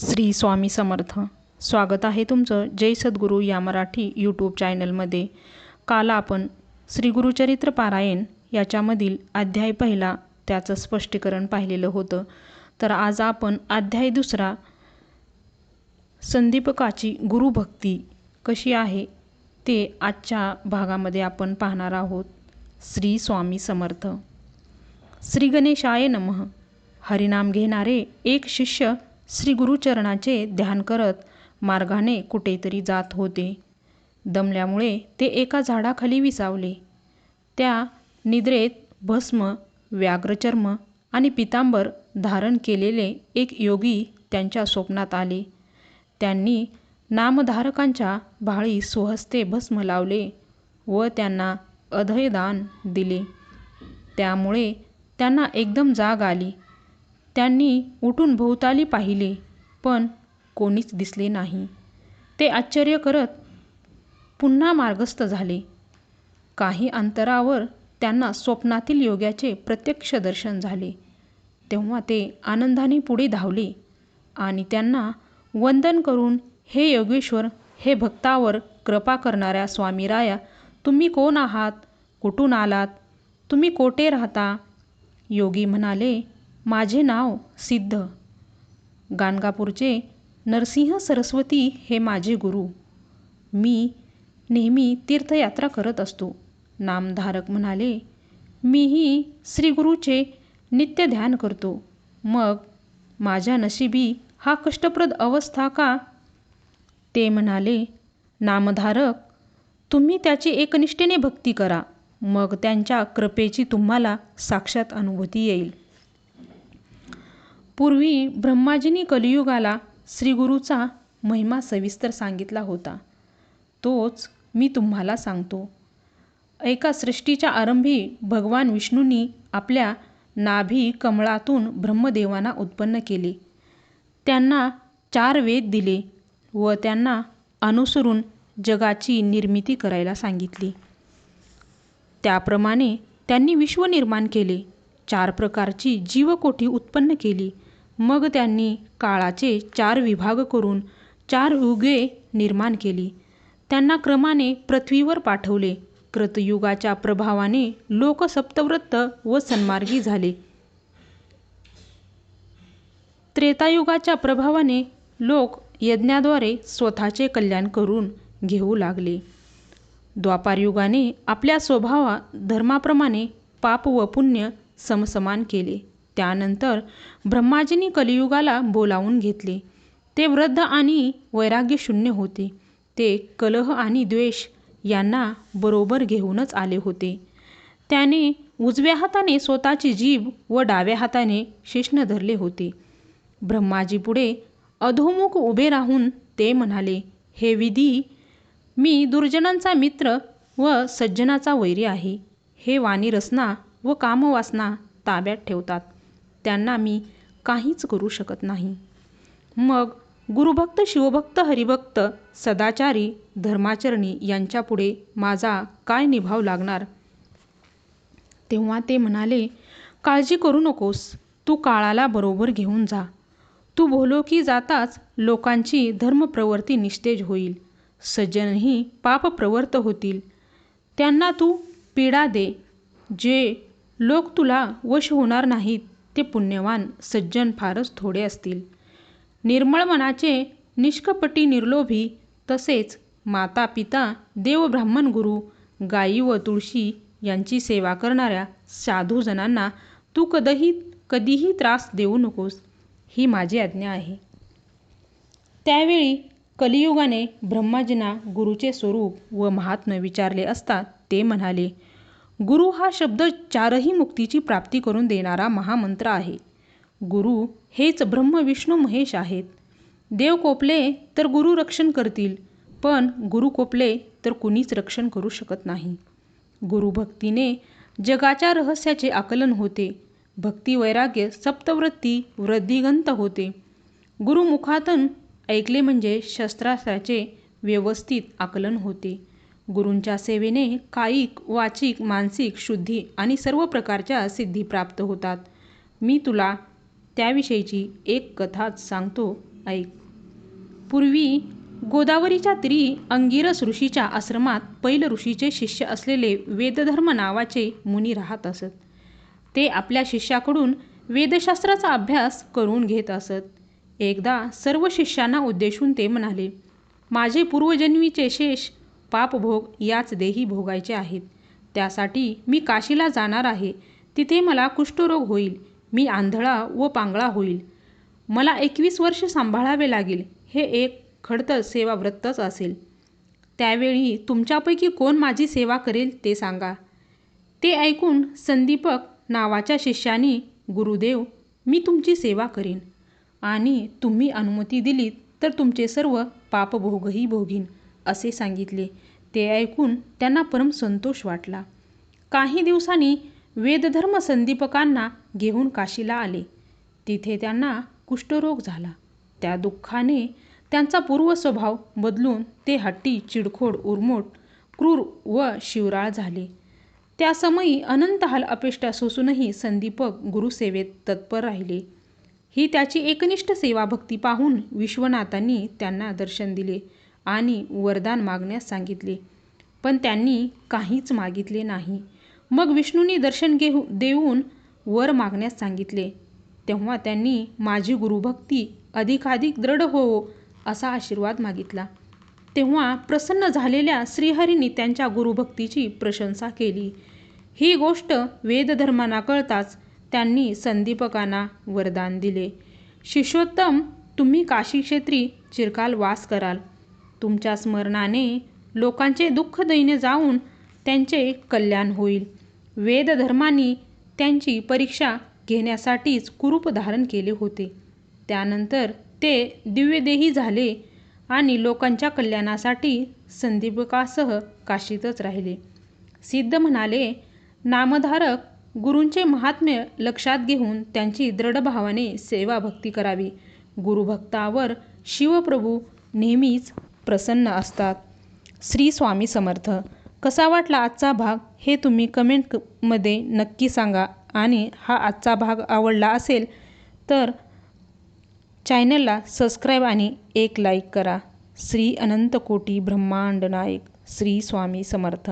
श्री स्वामी समर्थ. स्वागत आहे तुमचं जय सद्गुरू या मराठी यूट्यूब चॅनलमध्ये काल आपण श्री गुरुचरित्र पारायण याच्यामधील अध्याय पहिला त्याचं स्पष्टीकरण पाहिलेलं होतं. तर आज आपण अध्याय दुसरा संदीपकाची गुरुभक्ती कशी आहे ते आजच्या भागामध्ये आपण पाहणार आहोत. श्री स्वामी समर्थ. श्री गणेशाय नमः. हरिनाम घेणारे एक शिष्य श्री गुरुचरणाचे ध्यान करत मार्गाने कुठेतरी जात होते. दमल्यामुळे ते एका झाडाखाली विसावले. त्या निद्रेत भस्म व्याघ्रचर्म आणि पितांबर धारण केलेले एक योगी त्यांच्या स्वप्नात आले. त्यांनी नामधारकांच्या भाळी स्वहस्ते भस्म लावले व त्यांना अधयदान दिले. त्यामुळे त्यांना एकदम जाग आली. त्यांनी उठून भोवताली पाहिले पण कोणीच दिसले नाही. ते आश्चर्य करत पुन्हा मार्गस्थ झाले. काही अंतरावर त्यांना स्वप्नातील योग्याचे प्रत्यक्ष दर्शन झाले. तेव्हा ते आनंदाने पुढे धावले आणि त्यांना वंदन करून हे योगेश्वर हे भक्तावर कृपा करणाऱ्या स्वामीराया तुम्ही कोण आहात? कुठून आलात? तुम्ही कोठे राहता? योगी म्हणाले माझे नाव सिद्ध. गाणगापूरचे नरसिंह सरस्वती हे माझे गुरु. मी नेहमी तीर्थयात्रा करत असतो. नामधारक म्हणाले मीही श्रीगुरूचे नित्य ध्यान करतो. मग माझ्या नशिबी हा कष्टप्रद अवस्था का? ते म्हणाले नामधारक तुम्ही त्याची एकनिष्ठेने भक्ती करा. मग त्यांच्या कृपेची तुम्हाला साक्षात अनुभूती येईल. पूर्वी ब्रह्माजींनी कलियुगाला श्रीगुरूचा महिमा सविस्तर सांगितला होता. तोच मी तुम्हाला सांगतो. एका सृष्टीच्या आरंभी भगवान विष्णूंनी आपल्या नाभी कमळातून ब्रह्मदेवांना उत्पन्न केले. त्यांना चार वेद दिले व त्यांना अनुसरून जगाची निर्मिती करायला सांगितली. त्याप्रमाणे त्यांनी विश्व निर्माण केले. चार प्रकारची जीवकोटी उत्पन्न केली. मग त्यांनी काळाचे चार विभाग करून चार युगे निर्माण केली. त्यांना क्रमाने पृथ्वीवर पाठवले. कृतयुगाच्या प्रभावाने लोक सप्तव्रत व सन्मार्गी झाले. त्रेतायुगाच्या प्रभावाने लोक यज्ञाद्वारे स्वतःचे कल्याण करून घेऊ लागले. द्वापारयुगाने आपल्या स्वभावा धर्माप्रमाणे पाप व पुण्य समसमान केले. त्यानंतर ब्रह्माजींनी कलियुगाला बोलावून घेतले. ते वृद्ध आणि वैराग्यशून्य होते. ते कलह आणि द्वेष यांना बरोबर घेऊनच आले होते. त्याने उजव्या हाताने स्वतःची जीभ व डाव्या हाताने शिष्ण धरले होते. ब्रह्माजीपुढे अधोमुख उभे राहून ते म्हणाले हे विधी मी दुर्जनांचा मित्र व सज्जनाचा वैरी आहे. हे वाणी रसना व कामवासना ताब्यात ठेवतात. त्यांना मी काहीच करू शकत नाही. मग गुरुभक्त शिवभक्त हरिभक्त सदाचारी धर्माचरणी यांच्यापुढे माझा काय निभाव लागणार? तेव्हा ते म्हणाले काळजी करू नकोस. तू काळाला बरोबर घेऊन जा. तू भोलोकी जाताच लोकांची धर्मप्रवृत्ती निस्तेज होईल. सज्जनही पापप्रवर्त होतील. त्यांना तू पीडा दे. जे लोक तुला वश होणार नाहीत ते पुण्यवान सज्जन फारच थोडे असतील. निर्मळ मनाचे निष्कपटी निर्लोभी तसेच माता पिता देव ब्राह्मण गुरु गायी व तुळशी यांची सेवा करणाऱ्या साधूजनांना तू कधीही कधीही त्रास देऊ नकोस ही माझी आज्ञा आहे. त्यावेळी कलियुगाने ब्रह्माजींना गुरुचे स्वरूप व महात्म्य विचारले असता ते म्हणाले गुरु हा शब्द चारही मुक्तीची प्राप्ती करून देणारा महामंत्र आहे. गुरु हेच ब्रह्म विष्णू महेश आहेत. देव कोपले तर गुरु रक्षण करतील पण गुरु कोपले तर कुणीच रक्षण करू शकत नाही. गुरुभक्तीने जगाच्या रहस्याचे आकलन होते. भक्ती वैराग्य सप्तवृत्ती वृद्धिगंत होते. गुरुमुखातून ऐकले म्हणजे शस्त्रास्त्राचे व्यवस्थित आकलन होते. गुरूंच्या सेवेने कायिक वाचिक मानसिक शुद्धी आणि सर्व प्रकारच्या सिद्धी प्राप्त होतात. मी तुला त्याविषयीची एक कथाच सांगतो. ऐक. पूर्वी गोदावरीच्या तीरी अंगिरस ऋषीच्या आश्रमात पैल ऋषीचे शिष्य असलेले वेदधर्म नावाचे मुनी राहत असत. ते आपल्या शिष्याकडून वेदशास्त्राचा अभ्यास करून घेत असत. एकदा सर्व शिष्यांना उद्देशून ते म्हणाले माझे पूर्वजन्मीचे शेष पापभोग याच देही भोगायचे आहेत. त्यासाठी मी काशीला जाणार आहे. तिथे मला कुष्ठरोग होईल. मी आंधळा व पांगळा होईल. मला एकवीस वर्ष सांभाळावे लागेल. हे एक खडतर सेवाव्रतच असेल. त्यावेळी तुमच्यापैकी कोण माझी सेवा करेल ते सांगा. ते ऐकून संदीपक नावाच्या शिष्याने गुरुदेव मी तुमची सेवा करीन. आणि तुम्ही अनुमती दिलीत तर तुमचे सर्व पापभोगही भोगीन. असे सांगितले. ते ऐकून त्यांना परम संतोष वाटला. काही दिवसांनी वेदधर्म संदीपकांना घेऊन काशीला आले. तिथे त्यांना कुष्ठरोग झाला. त्या दुःखाने त्यांचा पूर्व स्वभाव बदलून ते हट्टी चिडखोड उर्मोट क्रूर व शिवराळ झाले. त्या समयी अनंत हाल अपेष्टा सोसूनही संदीपक गुरुसेवेत तत्पर राहिले. ही त्याची एकनिष्ठ सेवाभक्ती पाहून विश्वनाथांनी त्यांना दर्शन दिले. आणि वरदान मागण्यास सांगितले. पण त्यांनी काहीच मागितले नाही. मग विष्णूंनी दर्शन घेऊ देऊन वर मागण्यास सांगितले. तेव्हा त्यांनी माझी गुरुभक्ती अधिकाधिक दृढ होवो असा आशीर्वाद मागितला. तेव्हा प्रसन्न झालेल्या श्रीहरींनी त्यांच्या गुरुभक्तीची प्रशंसा केली. ही गोष्ट वेदधर्मांना कळताच त्यांनी संदीपकांना वरदान दिले. शिष्योत्तम तुम्ही काशी क्षेत्री चिरकाल वास कराल. तुमच्या स्मरणाने लोकांचे दुःख दैन्य जाऊन त्यांचे कल्याण होईल. वेदधर्मानी त्यांची परीक्षा घेण्यासाठीच कुरूप धारण केले होते. त्यानंतर ते दिव्यदेही झाले आणि लोकांच्या कल्याणासाठी संदीपकासह काशीतच राहिले. सिद्ध म्हणाले नामधारक गुरूंचे महात्म्य लक्षात घेऊन त्यांची दृढ भावाने सेवाभक्ती करावी. गुरुभक्तावर शिवप्रभू नेहमीच प्रसन्न असतात. श्री स्वामी समर्थ कसा वाटला आजचा भाग? हे तुम्ही कमेंटमध्ये नक्की सांगा. आणि हा आजचा भाग आवडला असेल तर चॅनलला सबस्क्राईब आणि एक लाईक करा. श्री अनंतकोटी ब्रह्मांड नायक श्री स्वामी समर्थ.